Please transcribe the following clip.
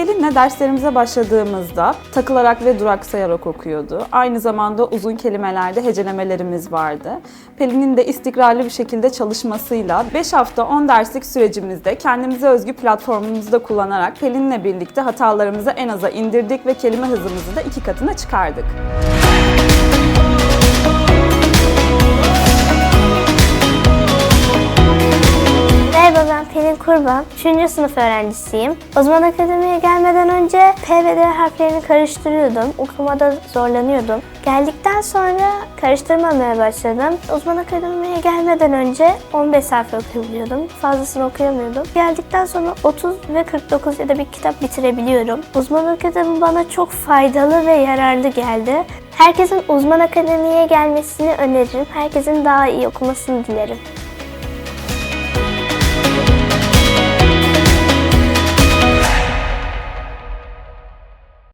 Pelin'le derslerimize başladığımızda takılarak ve duraksayarak okuyordu. Aynı zamanda uzun kelimelerde hecelemelerimiz vardı. Pelin'in de istikrarlı bir şekilde çalışmasıyla 5 hafta 10 derslik sürecimizde kendimize özgü platformumuzu da kullanarak Pelin'le birlikte hatalarımızı en aza indirdik ve kelime hızımızı da iki katına çıkardık. Merhaba Pelin Kurban. 3. sınıf öğrencisiyim. Uzman Akademi'ye gelmeden önce P ve D harflerini karıştırıyordum. Okumada zorlanıyordum. Geldikten sonra karıştırmamaya başladım. Uzman Akademi'ye gelmeden önce 15 harf okuyabiliyordum. Fazlasını okuyamıyordum. Geldikten sonra 30 ve 49 ya da bir kitap bitirebiliyorum. Uzman Akademi bana çok faydalı ve yararlı geldi. Herkesin Uzman Akademi'ye gelmesini öneririm. Herkesin daha iyi okumasını dilerim.